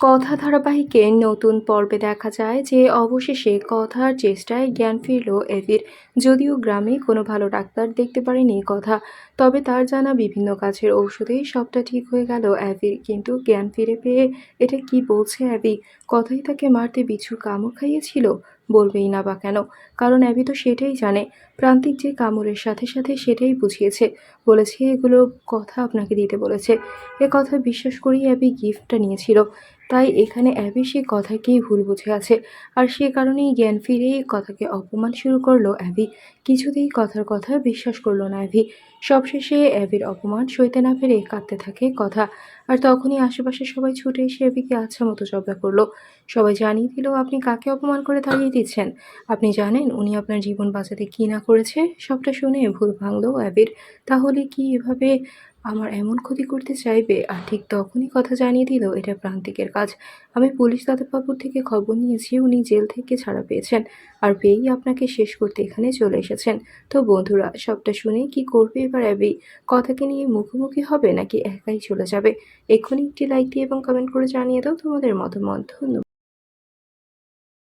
কথা ধারাবাহিকে নতুন পর্বে দেখা যায় যে অবশেষে কথার চেষ্টায় জ্ঞান ফিরল এভির। যদিও গ্রামে কোনো ভালো ডাক্তার দেখতে পারেনি কথা, তবে তার জানা বিভিন্ন গাছের ঔষধেই সবটা ঠিক হয়ে গেল অ্যাভির কিন্তু জ্ঞান ফিরে পেয়ে এটা কি বলছে অ্যাভি কথাই তাকে মারতে বিছু কামড় খাইয়েছিল? বলবেই না বা কেন? কারণ অ্যাভি তো সেটাই জানে। প্রান্তিক যে কামড়ের সাথে সাথে সেটাই বুঝিয়েছে। বলেছে এগুলো কথা আপনাকে দিতে বলেছে। এ কথা বিশ্বাস করেই অ্যাবি গিফটটা নিয়েছিল। তাই এখানে অ্যাবি সে কথাকেই ভুল বুঝে আছে। আর সে কারণেই জ্ঞান ফিরেই কথাকে অপমান শুরু করল অ্যাবি কিছুতেই কথার কথা বিশ্বাস করল না অ্যাভি। সবশেষে অ্যাবির অপমান সইতে না পেরে কাঁদতে থাকে কথা। আর তখনই আশেপাশে সবাই ছুটে এসে অ্যাবিকে আচ্ছা মতো জব্দা করল। সবাই জানিয়ে দিল, আপনি কাকে অপমান করে তাড়িয়ে দিচ্ছেন? আপনি জানেন উনি আপনার জীবন বাঁচাতে কী না করেছে? সবটা শুনে ভুল ভাঙলো অ্যাবির তাহলে কি এভাবে আমার এমন ক্ষতি করতে চাইবে, আর ঠিক তখনই কথা জানিয়ে দিল, এটা প্রান্তিকের কাজ। আমি পুলিশ দাদাবাবুর থেকে খবর নিয়েছি, উনি জেল থেকে ছাড়া পেয়েছেন, আর পেয়েই আপনাকে শেষ করতে এখানে চলে এসেছেন। তো বন্ধুরা, সবটা শুনে কি করবে এবার অ্যাবি? কথাকে নিয়ে মুখোমুখি হবে নাকি একাই চলে যাবে? এক্ষুনি একটি লাইক দিয়ে এবং কমেন্ট করে জানিয়ে দাও তোমাদের মতামত। ধন্যবাদ।